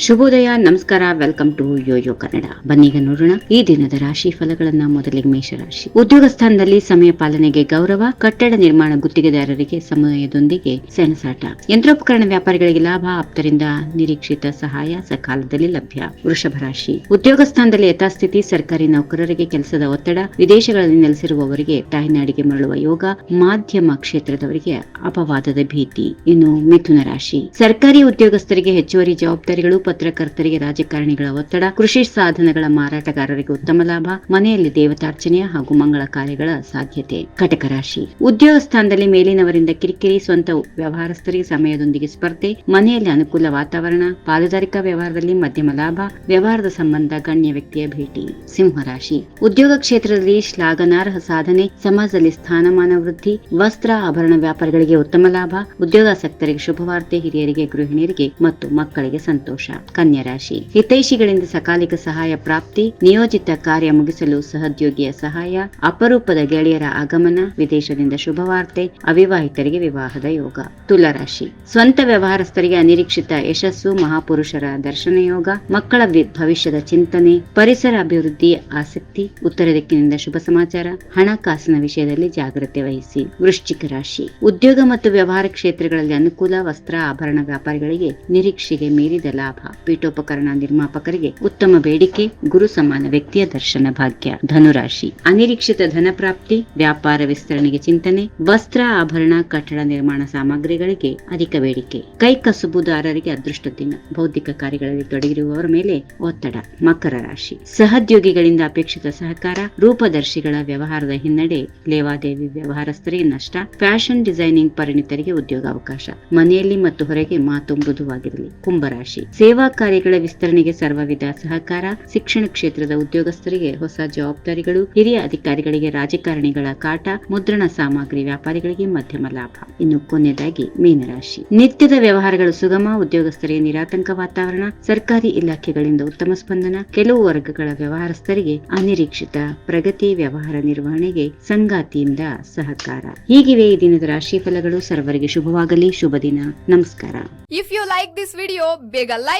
ಶುಭೋದಯ, ನಮಸ್ಕಾರ, welcome to Yoyo Kannada. ಬನ್ನೀಗ ನೋಡೋಣ ಈ ದಿನದ ರಾಶಿ ಫಲಗಳನ್ನ ಮೊದಲಿಗೆ ಮೇಷರಾಶಿ ಉದ್ಯೋಗ ಸ್ಥಾನದಲ್ಲಿ ಸಮಯ ಪಾಲನೆಗೆ ಗೌರವ, ಕಟ್ಟಡ ನಿರ್ಮಾಣ ಗುತ್ತಿಗೆದಾರರಿಗೆ ಸಮಯದೊಂದಿಗೆ ಸೆಣಸಾಟ. ಯಂತ್ರೋಪಕರಣ ವ್ಯಾಪಾರಿಗಳಿಗೆ ಲಾಭ, ಆಪ್ತರಿಂದ ನಿರೀಕ್ಷಿತ ಸಹಾಯ ಸಕಾಲದಲ್ಲಿ ಲಭ್ಯ. ವೃಷಭ ರಾಶಿ. ಉದ್ಯೋಗ ಸ್ಥಾನದಲ್ಲಿ ಯಥಾಸ್ಥಿತಿ, ಸರ್ಕಾರಿ ನೌಕರರಿಗೆ ಕೆಲಸದ ಒತ್ತಡ, ವಿದೇಶಗಳಲ್ಲಿ ನೆಲೆಸಿರುವವರಿಗೆ ತಾಯ್ನಾಡಿಗೆ ಮರಳುವ ಯೋಗ, ಮಾಧ್ಯಮ ಕ್ಷೇತ್ರದವರಿಗೆ ಅಪವಾದದ ಭೀತಿ. ಇನ್ನು ಮಿಥುನ ರಾಶಿ. ಸರ್ಕಾರಿ ಉದ್ಯೋಗಸ್ಥರಿಗೆ ಹೆಚ್ಚುವರಿ ಜವಾಬ್ದಾರಿಗಳು ಪತ್ರಕರ್ತರಿಗೆ ರಾಜಕಾರಣಿಗಳ ಒತ್ತಡ, ಕೃಷಿ ಸಾಧನಗಳ ಮಾರಾಟಗಾರರಿಗೆ ಉತ್ತಮ ಲಾಭ, ಮನೆಯಲ್ಲಿ ದೇವತಾರ್ಚನೆಯ ಹಾಗೂ ಮಂಗಳ ಕಾರ್ಯಗಳ ಸಾಧ್ಯತೆ. ಕಟಕ ರಾಶಿ. ಉದ್ಯೋಗ ಸ್ಥಾನದಲ್ಲಿ ಮೇಲಿನವರಿಂದ ಕಿರಿಕಿರಿ, ಸ್ವಂತ ವ್ಯವಹಾರಸ್ಥರಿಗೆ ಸಮಯದೊಂದಿಗೆ ಸ್ಪರ್ಧೆ, ಮನೆಯಲ್ಲಿ ಅನುಕೂಲ ವಾತಾವರಣ, ಪಾಲುದಾರಿಕಾ ವ್ಯವಹಾರದಲ್ಲಿ ಮಧ್ಯಮ ಲಾಭ, ವ್ಯವಹಾರದ ಸಂಬಂಧ ಗಣ್ಯ ವ್ಯಕ್ತಿಯ ಭೇಟಿ. ಸಿಂಹರಾಶಿ ಉದ್ಯೋಗ ಕ್ಷೇತ್ರದಲ್ಲಿ ಶ್ಲಾಘನಾರ್ಹ ಸಾಧನೆ, ಸಮಾಜದಲ್ಲಿ ಸ್ಥಾನಮಾನ ವೃದ್ಧಿ, ವಸ್ತ್ರ ಆಭರಣ ವ್ಯಾಪಾರಿಗಳಿಗೆ ಉತ್ತಮ ಲಾಭ ಉದ್ಯೋಗಾಸಕ್ತರಿಗೆ ಶುಭವಾರ್ತೆ, ಹಿರಿಯರಿಗೆ ಗೃಹಿಣಿಯರಿಗೆ ಮತ್ತು ಮಕ್ಕಳಿಗೆ ಸಂತೋಷ. ಕನ್ಯಾ ರಾಶಿ. ಹಿತೈಷಿಗಳಿಂದ ಸಕಾಲಿಕ ಸಹಾಯ ಪ್ರಾಪ್ತಿ, ನಿಯೋಜಿತ ಕಾರ್ಯ ಮುಗಿಸಲು ಸಹೋದ್ಯೋಗಿಯ ಸಹಾಯ, ಅಪರೂಪದ ಗೆಳೆಯರ ಆಗಮನ, ವಿದೇಶದಿಂದ ಶುಭವಾರ್ತೆ, ಅವಿವಾಹಿತರಿಗೆ ವಿವಾಹದ ಯೋಗ. ತುಲರಾಶಿ ಸ್ವಂತ ವ್ಯವಹಾರಸ್ಥರಿಗೆ ಅನಿರೀಕ್ಷಿತ ಯಶಸ್ಸು, ಮಹಾಪುರುಷರ ದರ್ಶನ ಯೋಗ, ಮಕ್ಕಳ ಭವಿಷ್ಯದ ಚಿಂತನೆ, ಪರಿಸರ ಅಭಿವೃದ್ಧಿ, ಆಸಕ್ತಿ, ಉತ್ತರ ದಿಕ್ಕಿನಿಂದ ಶುಭ ಸಮಾಚಾರ, ಹಣಕಾಸಿನ ವಿಷಯದಲ್ಲಿ ಜಾಗ್ರತೆ ವಹಿಸಿ. ವೃಶ್ಚಿಕ ರಾಶಿ. ಉದ್ಯೋಗ ಮತ್ತು ವ್ಯವಹಾರ ಕ್ಷೇತ್ರಗಳಲ್ಲಿ ಅನುಕೂಲ, ವಸ್ತ್ರ, ಆಭರಣ ವ್ಯಾಪಾರಿಗಳಿಗೆ ನಿರೀಕ್ಷೆಗೆ ಮೀರಿದ ಲಾಭ. ಪೀಠೋಪಕರಣ ನಿರ್ಮಾಪಕರಿಗೆ ಉತ್ತಮ ಬೇಡಿಕೆ, ಗುರು ಸಮಾನ ವ್ಯಕ್ತಿಯ ದರ್ಶನ ಭಾಗ್ಯ. ಧನುರಾಶಿ. ಅನಿರೀಕ್ಷಿತ ಧನ ಪ್ರಾಪ್ತಿ ವ್ಯಾಪಾರ ವಿಸ್ತರಣೆಗೆ ಚಿಂತನೆ, ವಸ್ತ್ರ ಆಭರಣ, ಕಟ್ಟಡ ನಿರ್ಮಾಣ ಸಾಮಗ್ರಿಗಳಿಗೆ ಅಧಿಕ ಬೇಡಿಕೆ. ಕೈ ಕಸುಬುದಾರರಿಗೆ ಅದೃಷ್ಟ ದಿನ. ಬೌದ್ಧಿಕ ಕಾರ್ಯಗಳಲ್ಲಿ ತೊಡಗಿರುವವರ ಮೇಲೆ ಒತ್ತಡ. ಮಕರ ರಾಶಿ. ಸಹೋದ್ಯೋಗಿಗಳಿಂದ ಅಪೇಕ್ಷಿತ ಸಹಕಾರ, ರೂಪದರ್ಶಿಗಳ ವ್ಯವಹಾರದ ಹಿನ್ನಡೆ, ಲೇವಾದೇವಿ ವ್ಯವಹಾರಸ್ಥರಿಗೆ ನಷ್ಟ, ಫ್ಯಾಷನ್ ಡಿಸೈನಿಂಗ್ ಪರಿಣಿತರಿಗೆ ಉದ್ಯೋಗಾವಕಾಶ. ಮನೆಯಲ್ಲಿ ಮತ್ತು ಹೊರಗೆ ಮಾತು ಮೃದುವಾಗಿರಲಿ. ಕುಂಭರಾಶಿ. ಸೇವಾ ಕಾರ್ಯಗಳ ವಿಸ್ತರಣೆಗೆ ಸರ್ವವಿಧ ಸಹಕಾರ ಶಿಕ್ಷಣ ಕ್ಷೇತ್ರದ ಉದ್ಯೋಗಸ್ಥರಿಗೆ ಹೊಸ ಜವಾಬ್ದಾರಿಗಳು, ಹಿರಿಯ ಅಧಿಕಾರಿಗಳಿಗೆ ರಾಜಕಾರಣಿಗಳ ಕಾಟ, ಮುದ್ರಣ ಸಾಮಗ್ರಿ ವ್ಯಾಪಾರಿಗಳಿಗೆ ಮಧ್ಯಮ ಲಾಭ. ಇನ್ನು ಕೊನೆಯದಾಗಿ ಮೀನರಾಶಿ. ನಿತ್ಯದ ವ್ಯವಹಾರಗಳು ಸುಗಮ, ಉದ್ಯೋಗಸ್ಥರಿಗೆ ನಿರಾತಂಕ ವಾತಾವರಣ, ಸರ್ಕಾರಿ ಇಲಾಖೆಗಳಿಂದ ಉತ್ತಮ ಸ್ಪಂದನ, ಕೆಲವು ವರ್ಗಗಳ ವ್ಯವಹಾರಸ್ಥರಿಗೆ ಅನಿರೀಕ್ಷಿತ ಪ್ರಗತಿ ವ್ಯವಹಾರ ನಿರ್ವಹಣೆಗೆ ಸಂಗಾತಿಯಿಂದ ಸಹಕಾರ. ಹೀಗಿವೆ ಈ ದಿನದ ರಾಶಿ ಫಲಗಳು ಸರ್ವರಿಗೆ ಶುಭವಾಗಲಿ, ಶುಭ ದಿನ. ನಮಸ್ಕಾರ. If you like this video ಬೇಗ